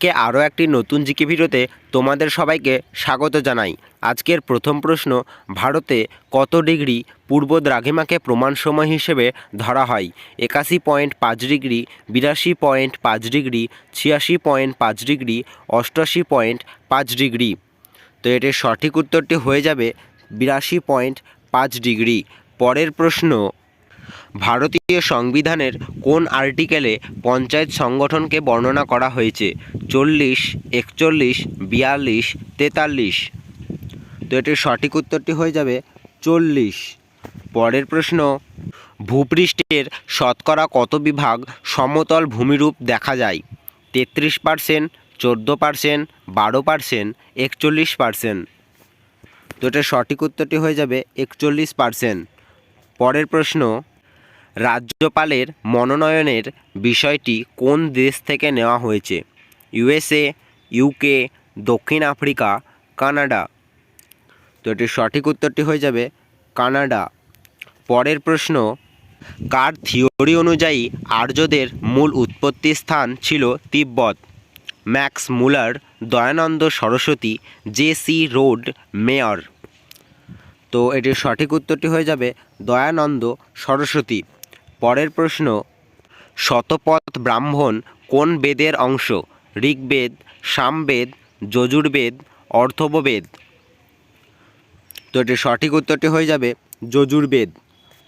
আজকে আরও একটি নতুন জিকে ভিডিওতে তোমাদের সবাইকে স্বাগত জানাই। আজকের প্রথম প্রশ্ন, ভারতে কত ডিগ্রি পূর্ব দ্রাঘিমাকে প্রমাণ সময় হিসেবে ধরা হয়? একাশি পয়েন্ট পাঁচ ডিগ্রি, বিরাশি পয়েন্ট পাঁচ ডিগ্রি, ছিয়াশি পয়েন্ট পাঁচ ডিগ্রি, অষ্টআশি পয়েন্ট পাঁচ ডিগ্রি। তো এটির সঠিক উত্তরটি হয়ে যাবে বিরাশি পয়েন্ট পাঁচ ডিগ্রি। পরের প্রশ্ন ভারতীয় সংবিধানের কোন আর্টিকেলে পঞ্চায়েত সংগঠনকে বর্ণনা করা হয়েছে? চল্লিশ, একচল্লিশ, বিয়াল্লিশ, তেতাল্লিশ। তো এটির সঠিক উত্তরটি হয়ে যাবে চল্লিশ। পরের প্রশ্ন, ভূপৃষ্ঠের শতকরা কত বিভাগ সমতল ভূমিরূপ দেখা যায়? তেত্রিশ পার্সেন্ট, চোদ্দ পার্সেন্ট, বারো পার্সেন্ট, একচল্লিশ পার্সেন্ট। তো এটার সঠিক উত্তরটি হয়ে যাবে একচল্লিশ পার্সেন্ট। পরের প্রশ্ন রাজ্যপালের মনোনয়নের বিষয়টি কোন দেশ থেকে নেওয়া হয়েছে? ইউএসএ, ইউকে, দক্ষিণ আফ্রিকা, কানাডা। তো এটির সঠিক উত্তরটি হয়ে যাবে কানাডা। পরের প্রশ্ন, কার থিওরি অনুযায়ী আর্যদের মূল উৎপত্তি স্থান ছিল Tibet? Max Muller, Dayananda Saraswati, J C road, mayor. তো এটির সঠিক উত্তরটি হয়ে যাবে দয়ানন্দ সরস্বতী। পরের প্রশ্ন, শতপথ ব্রাহ্মণ কোন বেদের অংশ? ঋগ্বেদ, সামবেদ, যজুর্বেদ অর্থববেদ তো এটির সঠিক উত্তরটি হয়ে যাবে যজুর্বেদ।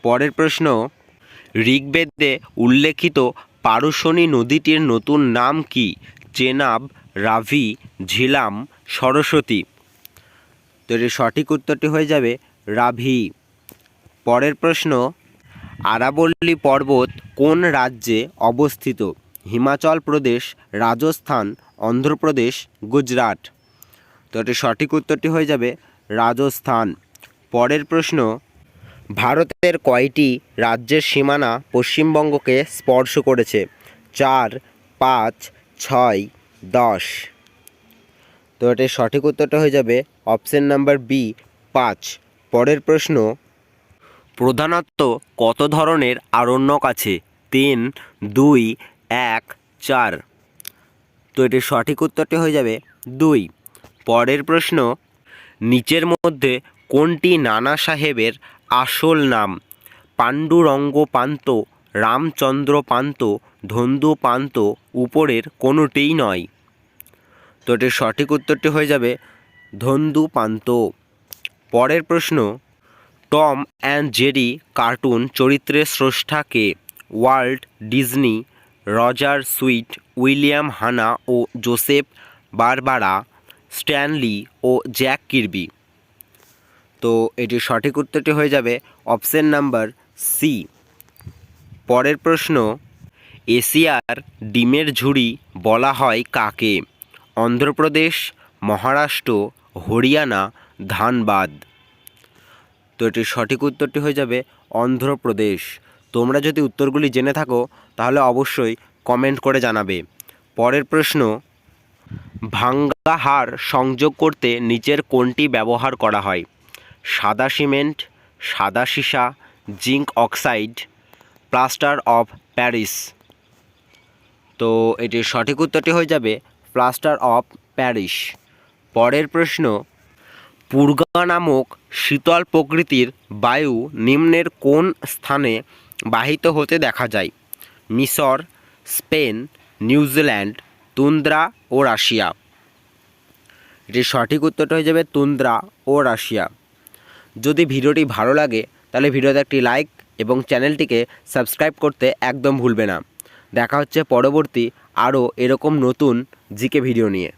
পরের প্রশ্ন, ঋগ্বেদে উল্লেখিত পারুশনী নদীটির নতুন নাম কি? চেনাব, রাভি, ঝিলাম, সরস্বতী। তো এটির সঠিক উত্তরটি হয়ে যাবে রাভি। পরের প্রশ্ন আরাবল্লী পর্বত কোন রাজ্যে অবস্থিত? হিমাচল প্রদেশ, রাজস্থান, অন্ধ্রপ্রদেশ, গুজরাট। তো এটির সঠিক উত্তরটি হয়ে যাবে রাজস্থান। পরের প্রশ্ন, ভারতের কয়টি রাজ্যের সীমানা পশ্চিমবঙ্গকে স্পর্শ করেছে? চার, পাঁচ, ছয়, দশ। তো এটির সঠিক উত্তরটা হয়ে যাবে অপশন নাম্বার বি, পাঁচ। পরের প্রশ্ন প্রধানত কত ধরনের আরণ্যক আছে? তিন, দুই, এক, চার। তো এটির সঠিক উত্তরটি হয়ে যাবে দুই। পরের প্রশ্ন, নিচের মধ্যে কোনটি নানা সাহেবের আসল নাম? পাণ্ডুরঙ্গ পান্ত, রামচন্দ্র পান্ত, ধন্দু পান্ত উপরের কোনোটিই নয়। তো এটির সঠিক উত্তরটি হয়ে যাবে ধন্দু পান্ত। পরের প্রশ্ন টম অ্যান্ড জেরি কার্টুন চরিত্রের স্রষ্টা কে? Walt Disney, Roger Sweet, William Hanna ও জোসেফ বারবারা, স্ট্যানলি ও জ্যাক কিরবি। তো এটির সঠিক উত্তরটি হয়ে যাবে অপশন নাম্বার সি। পরের প্রশ্ন, এশিয়ার ডিমের ঝুড়ি বলা হয় কাকে? অন্ধ্রপ্রদেশ, মহারাষ্ট্র, হরিয়ানা, ধানবাদ। তো এটির সঠিক উত্তরটি হয়ে যাবে অন্ধ্রপ্রদেশ। তোমরা যদি উত্তরগুলি জেনে থাকো, তাহলে অবশ্যই কমেন্ট করে জানাবে। পরের প্রশ্ন, ভাঙ্গা হার সংযোগ করতে নিচের কোনটি ব্যবহার করা হয়? সাদা সিমেন্ট, সাদা সীসা, zinc oxide, plaster of Paris. তো এটির সঠিক উত্তরটি হয়ে যাবে প্লাস্টার অফ প্যারিস। পরের প্রশ্ন পূর্গা নামক শীতল প্রকৃতির বায়ু নিম্নের কোন স্থানে বাহিত হতে দেখা যায়? মিশর স্পেন নিউজিল্যান্ড তুন্দ্রা ও রাশিয়া। এটির সঠিক উত্তরটা হয়ে যাবে তুন্দ্রা ও রাশিয়া। যদি ভিডিওটি ভালো লাগে, তাহলে ভিডিওতে একটি লাইক এবং চ্যানেলটিকে সাবস্ক্রাইব করতে একদম ভুলবে না। দেখা হচ্ছে পরবর্তী আরও এরকম নতুন জিকে ভিডিও নিয়ে।